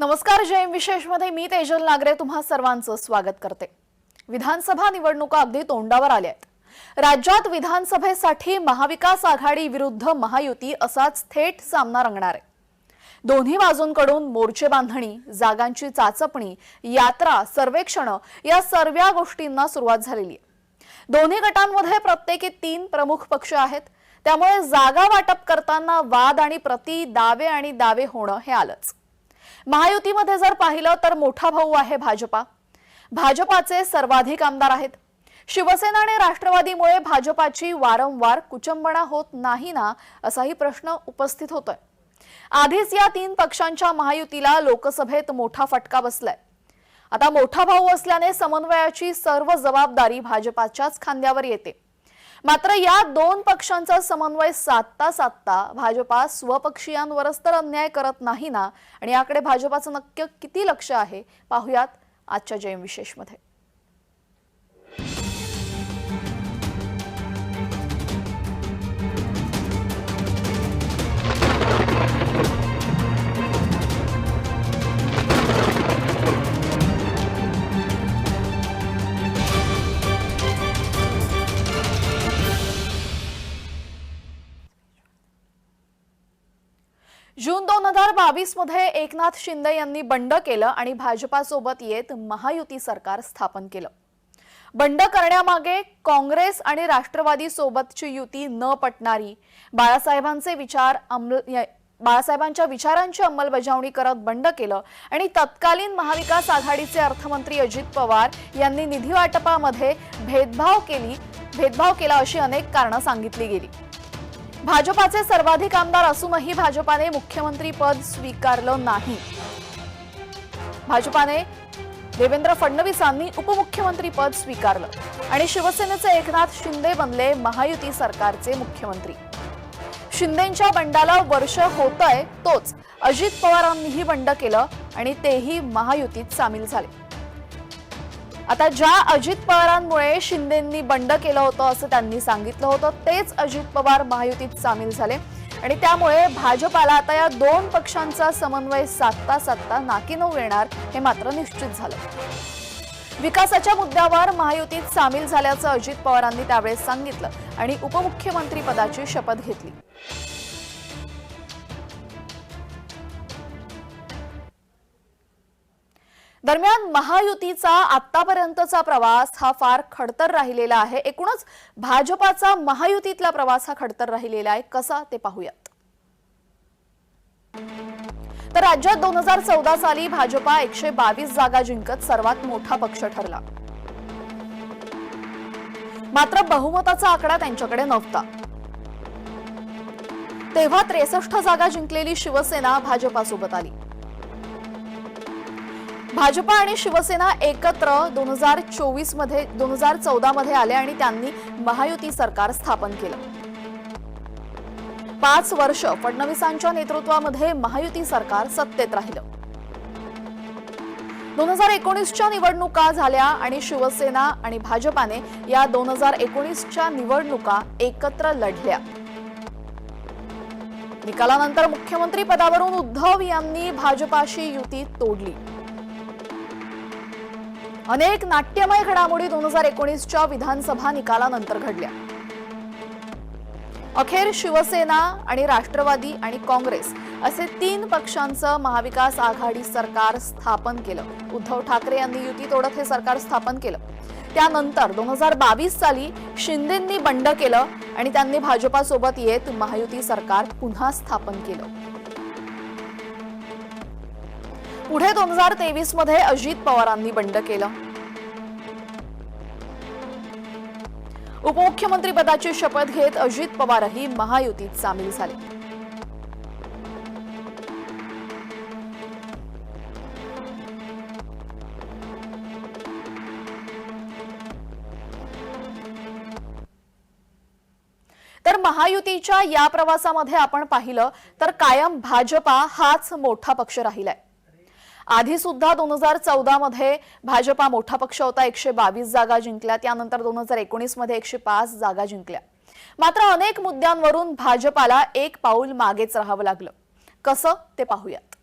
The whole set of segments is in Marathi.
नमस्कार जयम विशेषमध्ये मी तेजल नागरे तुम्हा सर्वांचं स्वागत करते. विधानसभा निवडणुका अगदी तोंडावर आल्या आहेत. राज्यात विधानसभेसाठी महाविकास आघाडी विरुद्ध महायुती असाच थेट सामना रंगणार आहे. दोन्ही बाजूंकडून मोर्चे बांधणी जागांची चाचपणी यात्रा सर्वेक्षण या सर्व गोष्टींना सुरुवात झालेली आहे. दोन्ही गटांमध्ये प्रत्येकी तीन प्रमुख पक्ष आहेत. त्यामुळे जागा वाटप करताना वाद आणि प्रति दावे आणि दावे होणं हे आलंच. महायुतीमध्ये जर पाहिलं तर मोठा भाऊ आहे भाजपा. भाजपाचे सर्वाधिक आमदार आहेत. शिवसेना आणि राष्ट्रवादीमुळे भाजपाची वारंवार कुचंबणा होत नाही ना असाही प्रश्न उपस्थित होतोय. आधीच या तीन पक्षांच्या महायुतीला लोकसभेत मोठा फटका बसलाय. आता मोठा भाऊ असल्याने समन्वयाची सर्व जबाबदारी भाजपाच्याच खांद्यावर येते. मात्र या दोन पक्षांचा समन्वय साधता साधता भाजपा स्वपक्षीयांवरच तर अन्याय करत नाही ना? आणि याकडे भाजपाचं नक्की किती लक्ष आहे? पाहुयात आजच्या जयम विशेषमध्ये जून दोन हजार बावीसमध्ये एकनाथ शिंदे यांनी बंड केलं आणि भाजपासोबत येत महायुती सरकार स्थापन केलं. बंड करण्यामागे काँग्रेस आणि राष्ट्रवादी सोबतची युती न पटणारी बाळासाहेबांचे विचार अंमल बाळासाहेबांच्या विचारांची अंमलबजावणी करत बंड केलं आणि तत्कालीन महाविकास आघाडीचे अर्थमंत्री अजित पवार यांनी निधी वाटपामध्ये भेदभाव केली भेदभाव केला अशी अनेक कारणं सांगितली गेली. भाजपाचे सर्वाधिक आमदार असूनही भाजपाने मुख्यमंत्री पद स्वीकारलं नाही. भाजपाने देवेंद्र फडणवीसांनी उपमुख्यमंत्री पद स्वीकारलं आणि शिवसेनेचे एकनाथ शिंदे बनले महायुती सरकारचे मुख्यमंत्री. शिंदेच्या बंडाला वर्ष होतंय तोच. अजित पवारांनीही बंड केलं आणि तेही महायुतीत सामील झाले. आता ज्या अजित पवारांमुळे शिंदेंनी बंड केलं होतं असं त्यांनी सांगितलं होतं तेच अजित पवार महायुतीत सामील झाले. आणि त्यामुळे भाजपाला आता या दोन पक्षांचा समन्वय साधता साधता नाकीनऊ येणार हे मात्र निश्चित झालं. विकासाच्या मुद्द्यावर महायुतीत सामील झाल्याचं अजित पवारांनी त्यावेळेस सांगितलं आणि उपमुख्यमंत्री पदाची शपथ घेतली. दरम्यान महायुतीचा आतापर्यंतचा प्रवास हा फार खडतर राहिलेला आहे. एकूणच भाजपाचा महायुतीतला प्रवास हा खडतर राहिलेला आहे. कसा ते पाहूयात. तर राज्यात दोन हजार चौदा साली भाजपा एकशे बावीस जागा जिंकत सर्वात मोठा पक्ष ठरला. मात्र बहुमताचा आकडा त्यांच्याकडे नव्हता. तेव्हा त्रेसष्ट जागा जिंकलेली शिवसेना भाजपासोबत आली. भाजपा आणि शिवसेना एकत्र दोन हजार चोवीसमध्ये दोन हजार चौदा मध्ये आले आणि त्यांनी महायुती सरकार स्थापन केलं. पाच वर्ष फडणवीसांच्या नेतृत्वामध्ये महायुती सरकार सत्तेत राहिलं. दोन हजार एकोणीसच्या निवडणुका झाल्या आणि शिवसेना आणि भाजपाने या दोन हजार एकोणीसच्या निवडणुका एकत्र लढल्या. निकालानंतर मुख्यमंत्री पदावरून उद्धव यांनी भाजपाशी युती तोडली. अनेक नाट्यमय घडामोडी दोन हजार एकोणीसच्या विधानसभा निकालानंतर घडल्या. अखेर शिवसेना आणि राष्ट्रवादी आणि काँग्रेस असे तीन पक्षांचं महाविकास आघाडी सरकार स्थापन केलं. उद्धव ठाकरे यांनी युती तोडत हे सरकार स्थापन केलं. त्यानंतर दोन हजार बावीस साली शिंदेंनी बंड केलं आणि त्यांनी भाजपासोबत येत महायुती सरकार पुन्हा स्थापन केलं. पुढे दोन हजार तेवीसमध्ये अजित पवारांनी बंड केलं. उपमुख्यमंत्री पदाची शपथ घेत अजित पवारही महायुतीत सामील झाले. तर महायुतीच्या या प्रवासामध्ये आपण पाहिलं तर कायम भाजपा हाच मोठा पक्ष राहिलाय. आधी सुद्धा दोन हजार चौदा मध्ये भाजपा मोठा पक्ष होता एकशे बावीस जागा जिंकल्या. त्यानंतर दोन हजार एकोणीसमध्ये एकशे पाच जागा जिंकल्या. मात्र अनेक मुद्द्यांवरून भाजपाला एक पाऊल मागेच राहावं लागलं. कसं ते पाहूयात.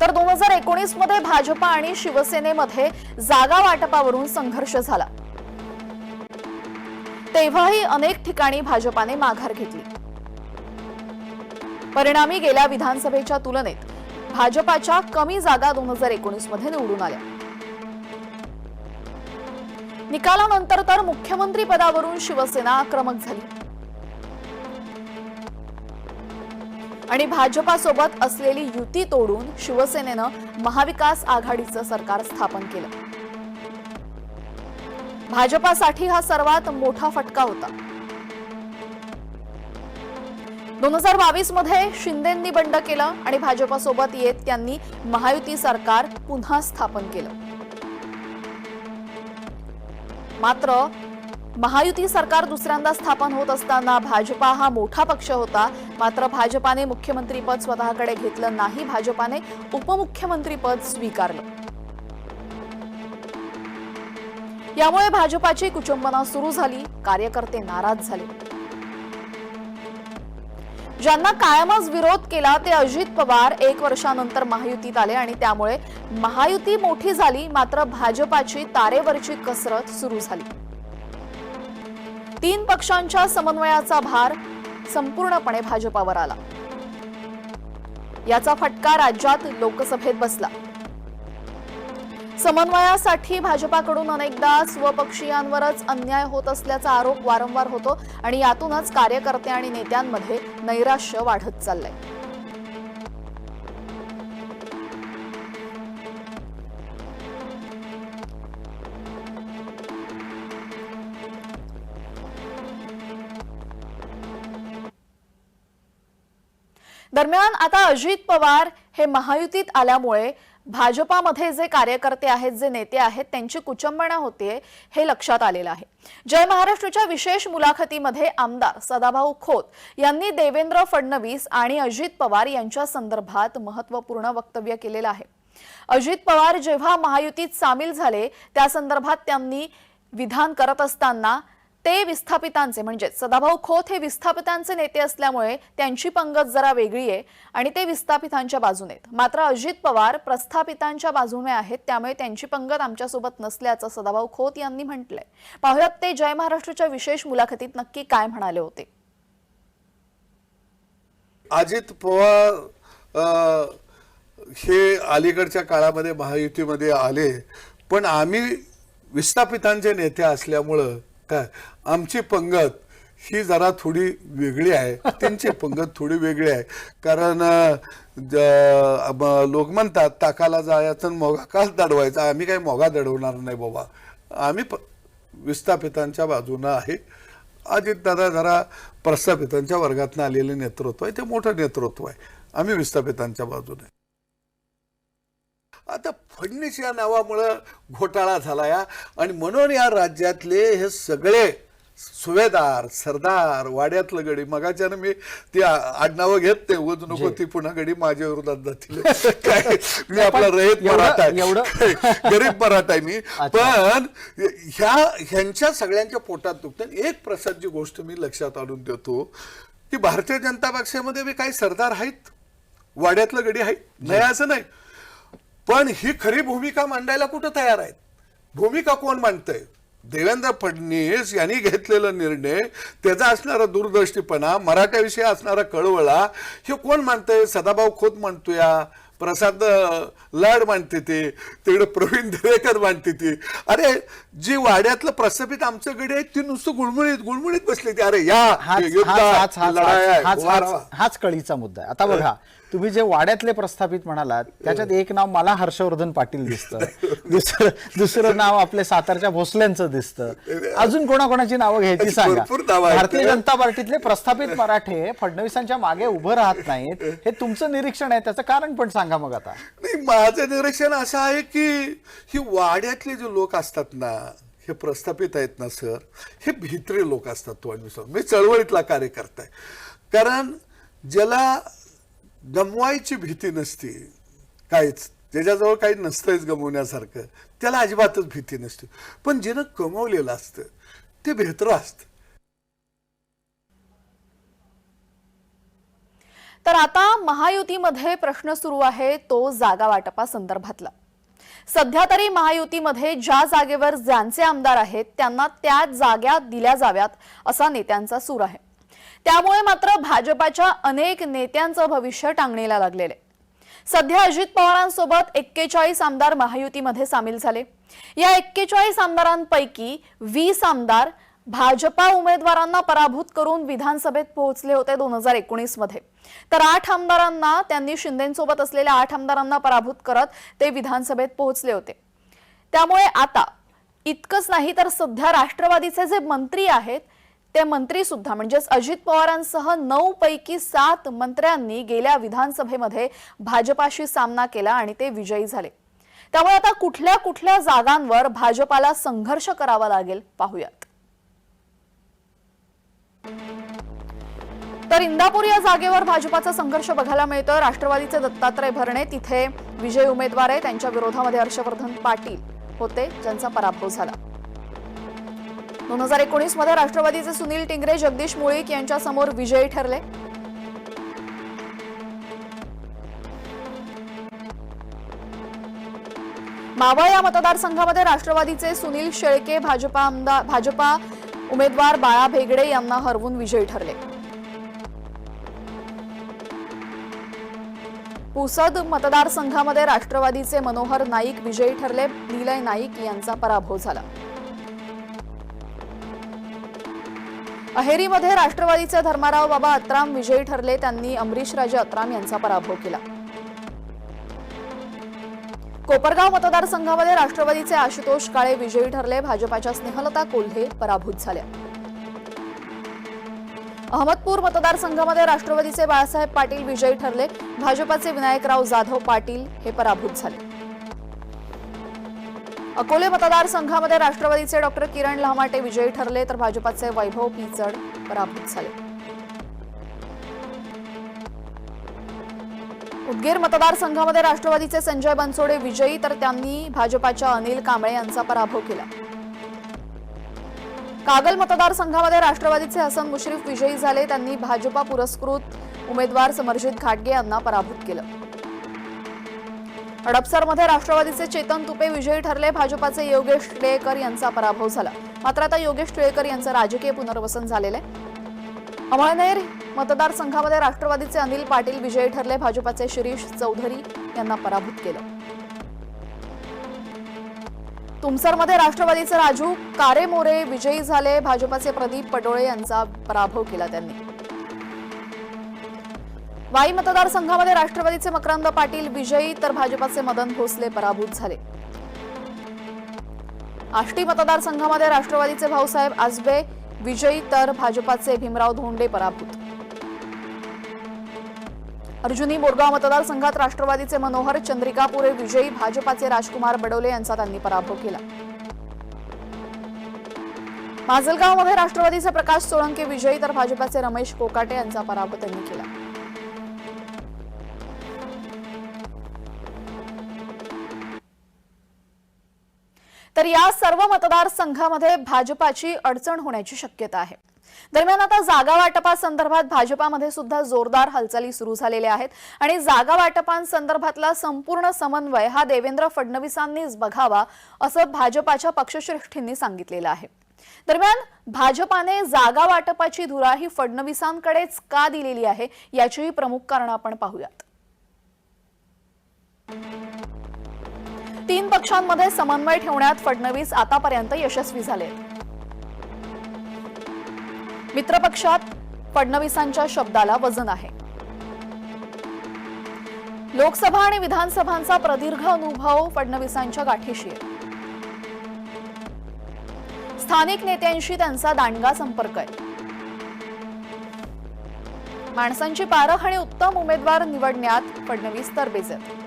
तर दोन हजार एकोणीसमध्ये भाजपा आणि शिवसेनेमध्ये जागा वाटपावरून संघर्ष झाला. तेव्हाही अनेक ठिकाणी भाजपाने माघार घेतली. परिणामी गेल्या विधानसभेच्या तुलनेत भाजपाच्या कमी जागा दोन हजार एकोणीसमध्ये निवडून आल्या. निकालानंतर तर मुख्यमंत्री पदावरून शिवसेना आक्रमक झाली. आणि भाजपासोबत असलेली युती तोडून शिवसेनेनं महाविकास आघाडीचं सरकार स्थापन केलं. भाजपासाठी हा सर्वात मोठा फटका होता. दोन हजार बावीसमध्ये शिंदेंनी बंड केलं आणि भाजपासोबत येत त्यांनी महायुती सरकार पुन्हा स्थापन केलं. मात्र महायुती सरकार दुसऱ्यांदा स्थापन होत असताना भाजपा हा मोठा पक्ष होता. मात्र भाजपाने मुख्यमंत्रीपद स्वतःकडे घेतलं नाही. भाजपाने उपमुख्यमंत्रीपद स्वीकारलं. यामुळे भाजपाची कुचंबना सुरू झाली. कार्यकर्ते नाराज झाले. ज्यांना कायमच विरोध केला ते अजित पवार एक वर्षानंतर महायुतीत आले आणि त्यामुळे महायुती मोठी झाली मात्र भाजपाची तारेवरची कसरत सुरू झाली. तीन पक्षांच्या समन्वयाचा भार संपूर्णपणे भाजपावर आला. याचा फटका राज्यात लोकसभेत बसला. समन्वयासाठी भाजपाकडून अनेकदा स्वपक्षीयांवरच अन्याय होत असल्याचा आरोप वारंवार होतो आणि यातूनच कार्यकर्ते आणि नेत्यांमध्ये नैराश्य वाढत चाललंय. दरम्यान आता अजित पवार हे महायुतीत आल्यामुळे भाजपामध्ये जे कार्यकर्ते आहेत जे नेते आहेत त्यांची कुचंबना होते हे लक्षात आलेलं आहे. जय महाराष्ट्रच्या विशेष मुलाखतीमध्ये आमदार सदाभाऊ खोत यांनी देवेंद्र फडणवीस आणि अजित पवार यांच्या संदर्भात महत्त्वपूर्ण वक्तव्य केलेलं आहे. अजित पवार जेव्हा महायुतीत सामील झाले त्या संदर्भात त्यांनी विधान करत असताना ते विस्थापितांचे म्हणजे सदाभाऊ खोत हे विस्थापितांचे नेते असल्यामुळे त्यांची पंगत जरा वेगळी आहे आणि ते विस्थापितांच्या बाजूने आहेत. मात्र अजित पवार प्रस्थापितांच्या बाजूने आहेत त्यामुळे त्यांची पंगत आमच्यासोबत नसल्याचं सदाभाऊ खोत यांनी म्हटलंय. पाहुयात ते जय महाराष्ट्राच्या विशेष मुलाखतीत नक्की काय म्हणाले होते. अजित पवार हे अलीकडच्या काळामध्ये महायुतीमध्ये आले पण आम्ही विस्थापितांचे नेते असल्यामुळं काय? आमची पंगत ही जरा थोडी वेगळी आहे. त्यांची पंगत थोडी वेगळी आहे. कारण ज- लोक म्हणतात ताकाला जायचं मोगा काच दडवायचा. आम्ही काही मोगा दडवणार नाही बाबा. आम्ही प- विस्थापितांच्या बाजूनं आहे. अजित दादा जरा प्रस्थापितांच्या वर्गातनं आलेले नेतृत्व आहे. ते मोठं नेतृत्व आहे. आम्ही विस्थापितांच्या बाजूने. आता फडणीस या नावामुळं घोटाळा झाला या आणि म्हणून या राज्यातले हे सगळे सुभेदार सरदार वाड्यातलं गडी मगाच्यानं मी ती आडनावं घेत नाही उगाच नको ती पुन्हा गडी माझ्या विरोधात जातील. काय? मी आपला रयत मराठा गरीब मराठा आहे मी. पण ह्या ह्यांच्या सगळ्यांच्या पोटात दुखतं एक प्रसादची गोष्ट मी लक्षात आणून देतो की भारतीय जनता पक्षामध्ये बी काही सरदार आहेत? वाड्यातलं गडी आहेत? नाही. असं नाही. पण ही खरी भूमिका मांडायला कुठं तयार आहेत? भूमिका कोण मांडतंय? देवेंद्र फडणवीस यांनी घेतलेला निर्णय त्याचा असणारा दूरदृष्टीपणा मराठ्याविषयी असणारा कळवळा हे कोण मानतंय सदाभाऊ खोत म्हणतोया प्रसाद लाड मांडते ते तिकडे प्रवीण दरेकर मांडते ती. अरे जी वाड्यातलं प्रस्थापित आमचं गडी आहेत ती नुसतं गुळमुळीत गुळमुळीत बसली ती. अरे या आहे, आहे. हाच कळीचा मुद्दा आहे. आता बघा तुम्ही जे वाड्यातले प्रस्थापित म्हणालात त्याच्यात एक नाव मला हर्षवर्धन पाटील दिसतं. दुसरं दुसरं नाव आपले सातारच्या भोसल्यांचं दिसतं. अजून कोणाकोणाची नावं घ्यायची सांगा. भारतीय जनता पार्टीतले प्रस्थापित मराठे फडणवीसांच्या मागे उभं राहत नाहीत. हे तुमचं निरीक्षण आहे त्याचं कारण पण सांगा मग आता. नाही माझं निरीक्षण असं आहे की ही वाड्यातले जे लोक असतात ना हे प्रस्थापित आहेत ना सर हे भित्री लोक असतात तो मी चळवळीतला कार्यकर्ता आहे. कारण ज्याला गमवायची भीती नसते. काहीच. ज्याच्याजवळ काही नसतंच गमवण्यासारखं. त्याला अजिबातच भीती नसते. पण जिनं कमवलेलं असतं ते बेहतर असतं. तर आता महायुतीमध्ये प्रश्न सुरू आहे तो जागा वाटपा संदर्भातला. सध्या तरी महायुतीमध्ये ज्या जागेवर ज्यांचे आमदार आहेत त्यांना त्या जाग्या दिल्या जाव्यात असा नेत्यांचा सूर आहे. त्यामुळे मात्र भाजपाच्या अनेक नेत्यांचं भविष्य टांगणीला लागलेले सध्या अजित पवारांसोबत एक्केचाळीस आमदार महायुतीमध्ये सामील झाले. या एक्केचाळीस आमदारांपैकी वीस आमदार भाजपा उमेदवारांना पराभूत करून विधानसभेत पोहोचले होते दोन हजार एकोणीसमध्ये तर आठ आमदारांना त्यांनी शिंदेसोबत असलेल्या आठ आमदारांना पराभूत करत ते विधानसभेत पोहोचले होते. त्यामुळे आता इतकंच नाही तर सध्या राष्ट्रवादीचे जे मंत्री आहेत ते मंत्री सुद्धा म्हणजेच अजित पवारांसह नऊ पैकी सात मंत्र्यांनी गेल्या विधानसभेमध्ये भाजपाशी सामना केला आणि ते विजयी झाले. त्यामुळे आता कुठल्या कुठल्या जागांवर भाजपाला संघर्ष करावा लागेल पाहूयात. तर इंदापूर या जागेवर भाजपाचा संघर्ष बघायला मिळतोय. राष्ट्रवादीचे दत्तात्रय भरणे तिथे विजय उमेदवार आहे. त्यांच्या विरोधामध्ये हर्षवर्धन पाटील होते ज्यांचा पराभव झाला. दोन हजार एकोणीसमध्ये राष्ट्रवादीचे सुनील टिंगरे जगदीश मुळीक यांच्या समोर विजयी ठरले. मावळ या मतदारसंघामध्ये राष्ट्रवादीचे सुनील शेळके भाजपा आमदार भाजपा उमेदवार बाळा भेगडे यांना हरवून विजयी ठरले. पुसद मतदारसंघामध्ये राष्ट्रवादीचे मनोहर नाईक विजयी ठरले. निलय नाईक यांचा पराभव झाला. अहेरीमध्ये राष्ट्रवादीचे धर्माराव बाबा अत्राम विजयी ठरले. त्यांनी अमरीश राजे अत्राम यांचा पराभव केला. कोपरगाव मतदारसंघामध्ये राष्ट्रवादीचे आशुतोष काळे विजयी ठरले. भाजपाच्या स्नेहलता कोल्हे पराभूत झाल्या. अहमदपूर मतदारसंघामध्ये राष्ट्रवादीचे बाळासाहेब पाटील विजयी ठरले. भाजपाचे विनायकराव जाधव पाटील हे पराभूत झाले. अकोले मतदारसंघामध्ये राष्ट्रवादीचे डॉक्टर किरण लहमाटे विजयी ठरले तर भाजपाचे वैभव पिचड पराभूत झाले. उदगीर मतदारसंघामध्ये राष्ट्रवादीचे संजय बनसोडे विजयी तर त्यांनी भाजपाच्या अनिल कांबळे यांचा पराभव केला. कागल मतदारसंघामध्ये राष्ट्रवादीचे हसन मुश्रीफ विजयी झाले त्यांनी भाजपा पुरस्कृत उमेदवार समरजित घाटगे यांना पराभूत केलं. हडपसरमध्ये राष्ट्रवादीचे चेतन तुपे विजयी ठरले. भाजपाचे योगेश टिळेकर यांचा पराभव झाला. मात्र आता योगेश टिळेकर यांचं राजकीय पुनर्वसन झालेलं आहे. अमळनेर मतदारसंघामध्ये राष्ट्रवादीचे अनिल पाटील विजयी ठरले. भाजपाचे शिरीष चौधरी यांना पराभूत केलं. तुमसरमध्ये राष्ट्रवादीचे राजू कारेमोरे विजयी झाले. भाजपाचे प्रदीप पडोळे यांचा पराभव केला त्यांनी. वाई मतदारसंघामध्ये राष्ट्रवादीचे मकरंद पाटील विजयी तर भाजपाचे मदन भोसले पराभूत झाले. आष्टी मतदारसंघामध्ये राष्ट्रवादीचे भाऊसाहेब आजबे विजयी तर भाजपाचे भीमराव धोंडे पराभूत. अर्जुनी बोरगाव मतदारसंघात राष्ट्रवादीचे मनोहर चंद्रिकापुरे विजयी भाजपाचे राजकुमार बडोले यांचा त्यांनी पराभव केला. माजलगावमध्ये राष्ट्रवादीचे प्रकाश सोळंके विजयी तर भाजपाचे रमेश कोकाटे यांचा पराभव त्यांनी केला. तर या सर्व मतदारसंघामध्ये भाजपाची अडचण होण्याची शक्यता आहे. दरम्यान आता जागा वाटपासंदर्भात भाजपामध्ये सुद्धा जोरदार हालचाली सुरू झालेल्या आहेत आणि जागा वाटपांसंदर्भातला संपूर्ण समन्वय हा देवेंद्र फडणवीसांनीच बघावा असं भाजपाच्या पक्षश्रेष्ठींनी सांगितलेलं आहे. दरम्यान भाजपाने जागा वाटपाची धुरा ही फडणवीसांकडेच का दिलेली आहे याचीही प्रमुख कारण आपण पाहूयात. तीन पक्षांमध्ये समन्वय ठेवण्यात फडणवीस आतापर्यंत यशस्वी झाले. मित्रपक्षात फडणवीसांच्या शब्दाला वजन आहे. लोकसभा आणि विधानसभांचा प्रदीर्घ अनुभव फडणवीसांच्या गाठीशी आहे. स्थानिक नेत्यांशी त्यांचा दांडगा संपर्क आहे. माणसांची पारख आणि उत्तम उमेदवार निवडण्यात फडणवीस तरबेज आहेत.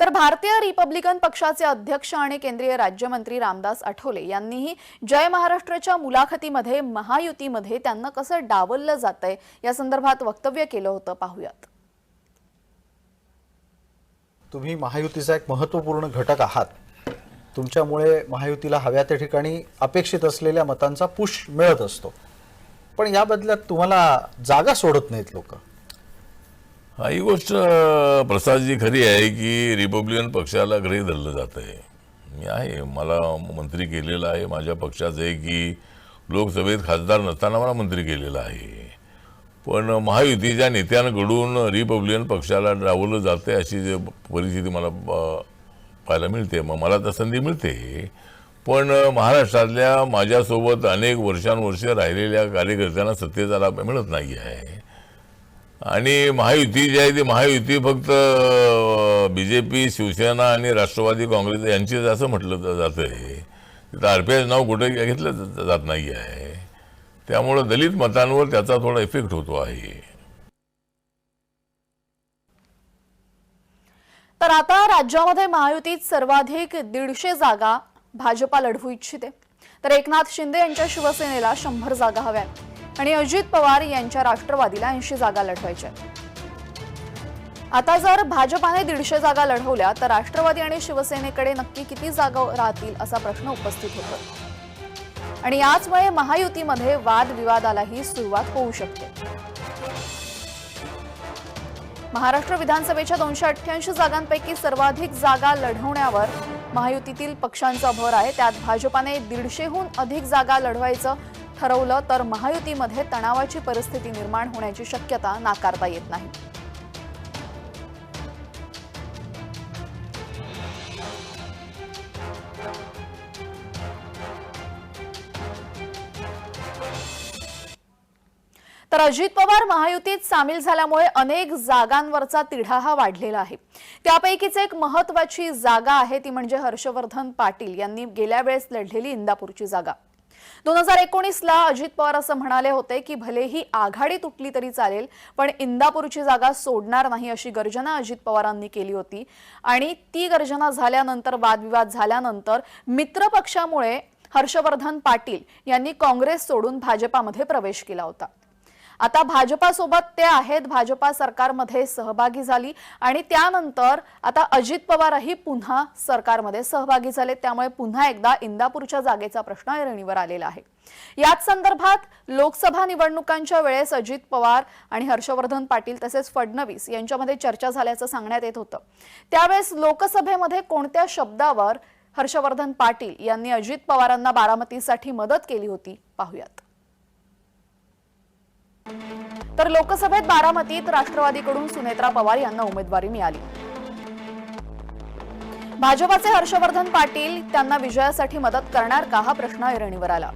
तर भारतीय रिपब्लिकन पक्षाचे अध्यक्ष आणि केंद्रीय राज्यमंत्री रामदास आठवले यांनीही जय महाराष्ट्राच्या मुलाखतीमध्ये महायुतीमध्ये त्यांना कसं डावललं जातंय या संदर्भात वक्तव्य केलं होतं. पाहूयात. तुम्ही महायुतीचा एक महत्त्वपूर्ण घटक आहात. तुमच्यामुळे महायुतीला हव्या त्या ठिकाणी अपेक्षित असलेल्या मतांचा पुश मिळत असतो. पण या बदल्यात तुम्हाला जागा सोडत नाहीत लोक. हा ही गोष्ट प्रसादजी खरी आहे की रिपब्लिकन पक्षाला घरी धरलं जात आहे मी आहे मला मंत्री केलेलं आहे माझ्या पक्षाचं आहे की लोकसभेत खासदार नसताना मला मंत्री केलेलं आहे. पण महायुतीच्या नेत्यांकडून रिपब्लिकन पक्षाला डावलं जाते अशी जे परिस्थिती मला पाहायला मिळते. मग मला तर संधी मिळते. पण महाराष्ट्रातल्या माझ्यासोबत अनेक वर्षानुवर्षे राहिलेल्या कार्यकर्त्यांना सत्तेचा लाभ मिळत नाही आहे. आणि महायुती जी आहे ती महायुती फक्त बी जे पी शिवसेना आणि राष्ट्रवादी काँग्रेस यांचीच असं म्हटलं जात आहे तिथं आरपीआय नाव कुठे घेतलं जात नाही आहे. त्यामुळं दलित मतांवर त्याचा थोडा इफेक्ट होतो आहे. तर आता राज्यामध्ये महायुतीत सर्वाधिक दीडशे जागा भाजपा लढवू इच्छिते. तर एकनाथ शिंदे यांच्या शिवसेनेला शंभर जागा हव्यात. आणि अजित पवार यांच्या राष्ट्रवादीला ऐंशी जागा लढवायच्या आता जर भाजपाने दीडशे जागा लढवल्या तर राष्ट्रवादी आणि शिवसेनेकडे नक्की किती जागा राहतील असा प्रश्न उपस्थित होतो. आणि याचमुळे महायुतीमध्ये वादविवादालाही सुरुवात होऊ शकते. महाराष्ट्र विधानसभेच्या दोनशे अठ्ठ्याऐंशी जागांपैकी सर्वाधिक जागा लढवण्यावर महायुतीतील पक्षांचा भर आहे. त्यात भाजपाने दीडशेहून अधिक जागा लढवायचं ठरवलं तर महायुतीमध्ये तणावाची परिस्थिती निर्माण होण्याची शक्यता नाकारता येत नाही. तर अजित पवार महायुतीत सामील झाल्यामुळे अनेक जागांवरचा तिढा हा वाढलेला आहे. त्यापैकीच एक महत्वाची जागा आहे ती म्हणजे हर्षवर्धन पाटील यांनी गेल्या वेळेस लढलेली इंदापूरची जागा. दोन हजार एकोणीसला अजित पवार असं म्हणाले होते की भलेही आघाडी तुटली तरी चालेल पण इंदापूरची जागा सोडणार नाही अशी गर्जना अजित पवारांनी केली होती. आणि ती गर्जना झाल्यानंतर वादविवाद झाल्यानंतर मित्रपक्षामुळे हर्षवर्धन पाटील यांनी काँग्रेस सोडून भाजपामध्ये प्रवेश केला होता. आता भाजपासोबत ते आहेत. भाजपा सरकारमध्ये सहभागी झाली. आणि त्यानंतर आता अजित पवारही पुन्हा सरकारमध्ये सहभागी झाले. त्यामुळे पुन्हा एकदा इंदापूरच्या जागेचा प्रश्न ऐरणीवर आलेला आहे. याच संदर्भात लोकसभा निवडणुकांच्या वेळेस अजित पवार आणि हर्षवर्धन पाटील तसेच फडणवीस यांच्यामध्ये चर्चा झाल्याचं सांगण्यात येत होतं. त्यावेळेस लोकसभेमध्ये कोणत्या शब्दावर हर्षवर्धन पाटील यांनी अजित पवारांना बारामतीसाठी मदत केली होती? पाहूयात. तर लोकसभेत बारामतीत राष्ट्रवादीकडून सुनेत्रा पवार यांना उमेदवारी मिळाली. भाजपाचे हर्षवर्धन पाटील त्यांना विजयासाठी मदत करणार का? हा प्रश्न ऐरणीवर आला.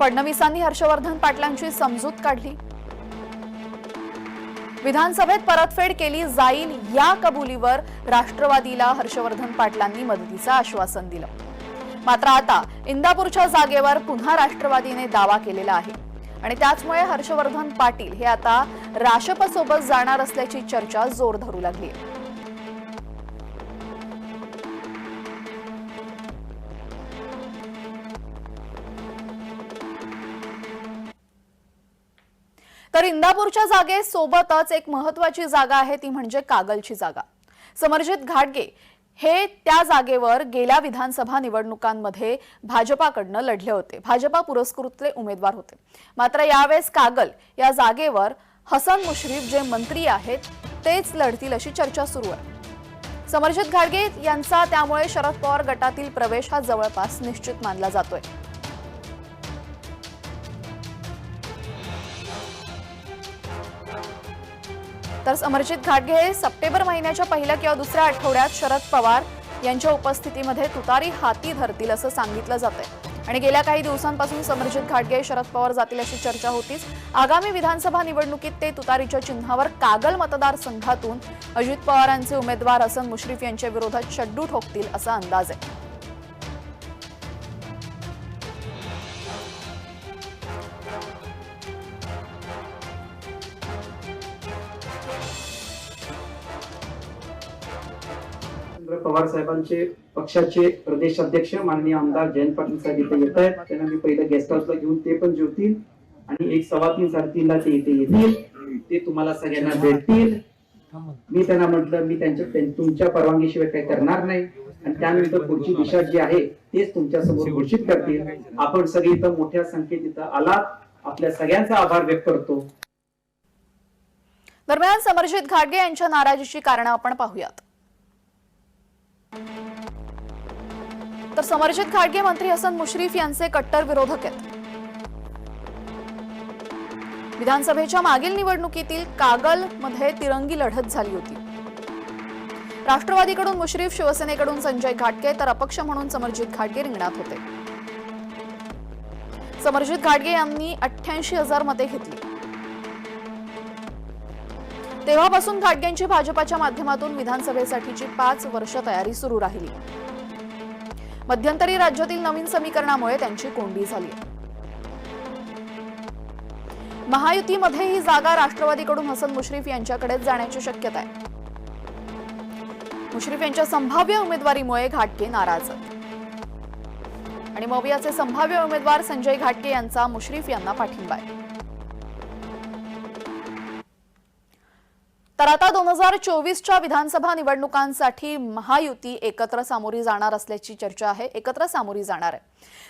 फडणवीसांनी हर्षवर्धन पाटलांची समजूत काढली. विधानसभेत परतफेड केली जाईल या कबुलीवर राष्ट्रवादीला हर्षवर्धन पाटलांनी मदतीचं आश्वासन दिलं. मात्र आता इंदापूरच्या जागेवर पुन्हा राष्ट्रवादीने दावा केलेला आहे. आणि त्याचमुळे हर्षवर्धन पाटील हे आता राशपसोबत जाणार असल्याची चर्चा जोर धरू लागली. तर इंदापूरच्या जागेसोबतच एक महत्वाची जागा आहे ती म्हणजे कागलची जागा. समरजित घाटगे हे त्या जागेवर गेल्या विधानसभा निवडणुकांमध्ये भाजपाकडनं लढले होते. भाजपा पुरस्कृतचे उमेदवार होते. मात्र यावेळेस कागल या जागेवर हसन मुश्रीफ जे मंत्री आहेत तेच लढतील अशी चर्चा सुरू आहे. समरजित घाडगे यांचा त्यामुळे शरद पवार गटातील प्रवेश हा जवळपास निश्चित मानला जातोय. तर समरजित घाटगे हे सप्टेंबर महिन्याच्या पहिल्या किंवा दुसऱ्या आठवड्यात शरद पवार यांच्या उपस्थितीमध्ये तुतारी हाती धरतील असं सांगितलं जात आहे आणि गेल्या काही दिवसांपासून समरजित घाटगे शरद पवार जातील अशी चर्चा होतीच. आगामी विधानसभा निवडणुकीत ते तुतारीच्या चिन्हावर कागल मतदारसंघातून अजित पवारांचे उमेदवार हसन मुश्रीफ यांच्या विरोधात शड्डू ठोकतील असा अंदाज आहे. पवार साहेबांचे पक्षाचे प्रदेशाध्यक्ष माननीय आमदार जयंत पाटील साहेब इथे येत आहेत. त्यांना मी पहिलं गेस्ट हाऊसला घेऊन ते पण जेवतील आणि एक सव्वा तीन साडेतीनला ते इथे येतील. ते तुम्हाला सगळ्यांना भेटतील. मी त्यांना म्हटलं मी त्यांच्या तुमच्या परवानगीशिवाय काही करणार नाही. आणि त्यानंतर पुढची दिशा जी आहे तेच तुमच्यासमोर घोषित करतील. आपण सगळे इथं मोठ्या संख्येत इथं आलात. आपल्या सगळ्यांचा आभार व्यक्त करतो. दरम्यान समरजित घाटगे यांच्या नाराजीची कारणं आपण पाहूयात. तर समरजित घाटगे मंत्री हसन मुश्रीफ यांचे कट्टर विरोधक आहेत. विधानसभेच्या मागील निवडणुकीतील कागलमध्ये तिरंगी लढत झाली होती. राष्ट्रवादीकडून मुश्रीफ शिवसेनेकडून संजय घाटगे तर अपक्ष म्हणून समरजित घाटगे रिंगणात होते. समरजित घाटगे यांनी अठ्ठ्याऐंशी हजार मते घेतली. तेव्हापासून घाटगेंची भाजपाच्या माध्यमातून विधानसभेसाठीची पाच वर्ष तयारी सुरू राहिली. मध्यंतरी राज्यातील नवीन समीकरणामुळे त्यांची कोंडी झाली. महायुतीमध्ये ही जागा राष्ट्रवादीकडून हसन मुश्रीफ यांच्याकडेच जाण्याची शक्यता आहे. मुश्रीफ यांच्या संभाव्य उमेदवारीमुळे घाटके नाराज. आणि मवियाचे संभाव्य उमेदवार संजय घाटके यांचा मुश्रीफ यांना पाठिंबा आहे. तर आता दोन हजार चोवीसच्या विधानसभा निवडणुकांसाठी महायुती एकत्र सामोरी जाणार असल्याची चर्चा आहे एकत्र सामोरी जाणार आहे.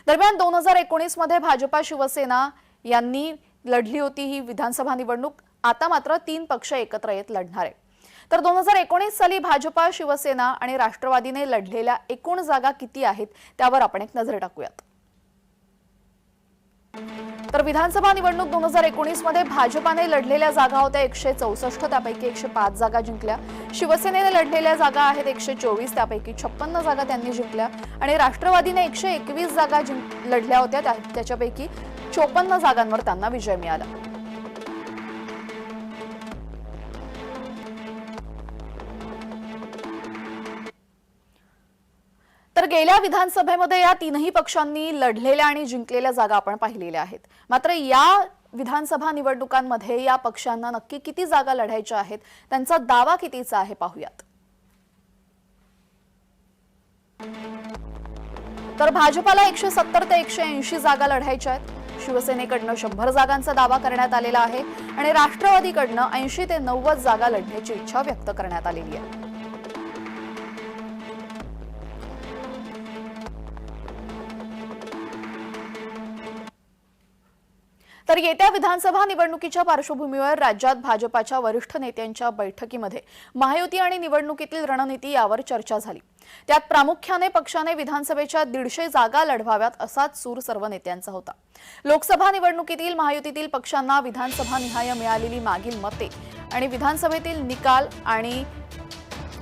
दरम्यान दोन हजार एकोणीसमध्ये भाजपा शिवसेना यांनी लढली होती ही विधानसभा निवडणूक आता मात्र तीन पक्ष एकत्र येत लढणार आहे तर दोन हजार एकोणीस साली भाजपा शिवसेना आणि राष्ट्रवादीने लढलेल्या एकूण जागा किती आहेत त्यावर आपण एक नजर टाकूयात. तर विधानसभा निवडणूक दोन हजार एकोणीसमध्ये भाजपाने लढलेल्या जागा होत्या एकशे चौसष्ट त्यापैकी एकशे पाच जागा जिंकल्या. शिवसेनेने लढलेल्या जागा आहेत एकशे चोवीस त्यापैकी छप्पन्न जागा त्यांनी जिंकल्या. आणि राष्ट्रवादीने एकशे एकवीस जागा जिंक लढल्या होत्या त्याच्यापैकी चोपन्न जागांवर त्यांना विजय मिळाला. तर गेल्या विधानसभेमध्ये या तीनही पक्षांनी लढलेल्या आणि जिंकलेल्या जागा आपण पाहिलेल्या आहेत. मात्र या विधानसभा निवडणुकांमध्ये या पक्षांना नक्की किती जागा लढायच्या आहेत त्यांचा दावा कितीचा आहे पाहूयात. तर भाजपाला एकशे सत्तर ते एकशे ऐंशी जागा लढायच्या आहेत. शिवसेनेकडनं शंभर जागांचा दावा करण्यात आलेला आहे आणि राष्ट्रवादीकडनं ऐंशी ते नव्वद जागा लढण्याची इच्छा व्यक्त करण्यात आलेली आहे. तर येत्या विधानसभा निवडणुकीच्या पार्श्वभूमीवर राज्यात भाजपाच्या वरिष्ठ नेत्यांच्या बैठकीमध्ये महायुती आणि निवडणुकीतील रणनीती यावर चर्चा झाली. त्यात प्रामुख्याने पक्षाने विधानसभेच्या दीडशे जागा लढवाव्यात असाच सूर सर्व नेत्यांचा होता. लोकसभा निवडणुकीतील महायुतीतील पक्षांना विधानसभा निहाय मिळालेली मागील मते आणि विधानसभेतील निकाल आणि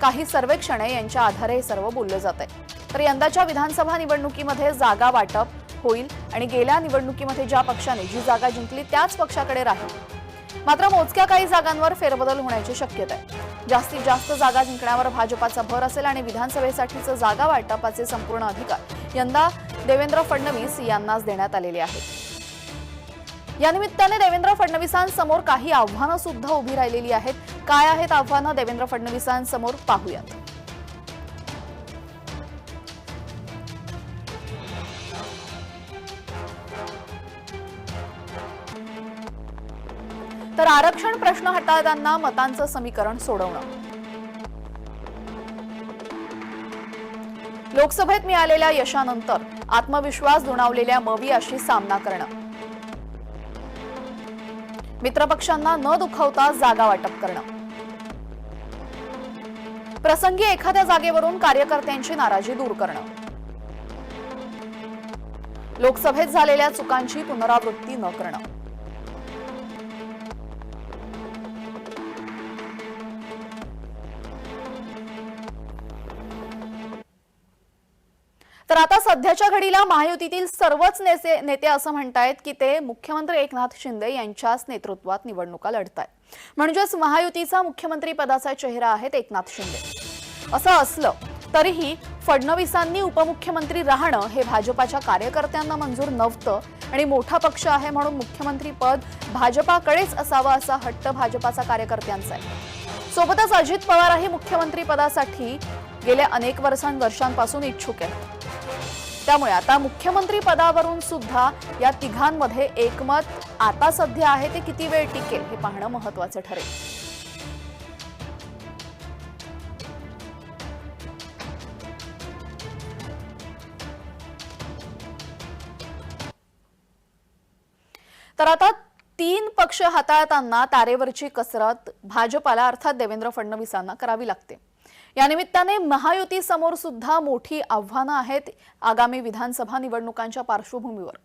काही सर्वेक्षणे यांच्या आधारे हे सर्व बोललं जात आहे तर यंदाच्या विधानसभा निवडणुकीमध्ये जागा वाटप होईल आणि गेल्या निवडणुकीमध्ये ज्या पक्षाने जी जागा जिंकली त्याच पक्षाकडे राहील. मात्र मोजक्या काही जागांवर फेरबदल होण्याची शक्यता आहे. जास्तीत जास्त जागा जिंकण्यावर भाजपाचा भर असेल आणि विधानसभेसाठीचं जागा वाटपाचे संपूर्ण अधिकार यंदा देवेंद्र फडणवीस यांनाच देण्यात आलेले आहेत. या निमित्ताने देवेंद्र फडणवीसांसमोर काही आव्हानं सुद्धा उभी राहिलेली आहेत. काय आहेत आव्हानं? देवेंद्र फडणवीसांसमोर पाहूयात. तर आरक्षण प्रश्न हाताळताना मतांचं समीकरण सोडवणं. लोकसभेत मिळालेल्या यशानंतर आत्मविश्वास दुणावलेल्या मवियाशी सामना करणं. मित्रपक्षांना न दुखवता जागा वाटप करणं. प्रसंगी एखाद्या जागेवरून कार्यकर्त्यांची नाराजी दूर करणं. लोकसभेत झालेल्या चुकांची पुनरावृत्ती न करणं. तर आता सध्याच्या घडीला महायुतीतील सर्वच नेते नेते असं म्हणतायत की ते मुख्यमंत्री एकनाथ शिंदे यांच्याच नेतृत्वात निवडणुका लढतायत. म्हणजेच महायुतीचा मुख्यमंत्री पदाचा चेहरा आहेत एकनाथ शिंदे. असं असलं तरीही फडणवीसांनी उपमुख्यमंत्री राहणं हे भाजपाच्या कार्यकर्त्यांना मंजूर नव्हतं आणि मोठा पक्ष आहे म्हणून मुख्यमंत्री पद भाजपाकडेच असावं असा हट्ट भाजपाचा कार्यकर्त्यांचा आहे. सोबतच अजित पवारही मुख्यमंत्री पदासाठी गेल्या अनेक वर्षांवर्षांपासून इच्छुक आहेत. त्यामुळे आता मुख्यमंत्री पदावरून सुद्धा या तिघांमध्ये एकमत. आता सध्या आहे ते किती वेळ टिकेल हे पाहणं महत्वाचं ठरेल. तर आता तीन पक्ष हाताळताना तारेवरची कसरत भाजपाला अर्थात देवेंद्र फडणवीसांना करावी लागते. या निमित्ताने महायुती समोर सुद्धा मोठी आव्हानं आहेत आगामी विधानसभा निवडणुकांच्या पार्श्वभूमीवर.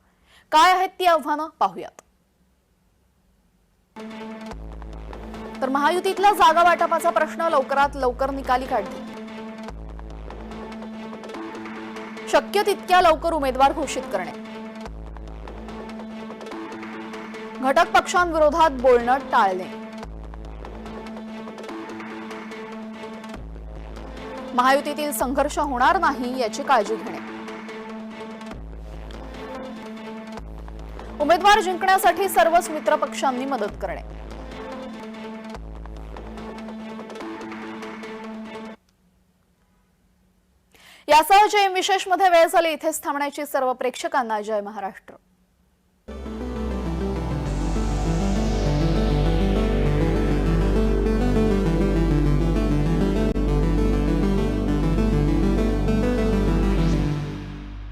काय आहेत ती आव्हानं? पाहूयात. तर महायुतीतला जागा वाटपाचा प्रश्न लवकरात लवकर निकाली काढणे शक्य तितक्या लवकर उमेदवार घोषित करणे. घटक पक्षांविरोधात बोलणं टाळणे. महायुतीतील संघर्ष होणार नाही याची काळजी घेणे. उमेदवार जिंकण्यासाठी सर्वच मित्रपक्षांनी मदत करणे. यासह जे विशेषमध्ये वेळ झाली इथेच थांबण्याची सर्व प्रेक्षकांना जय महाराष्ट्र.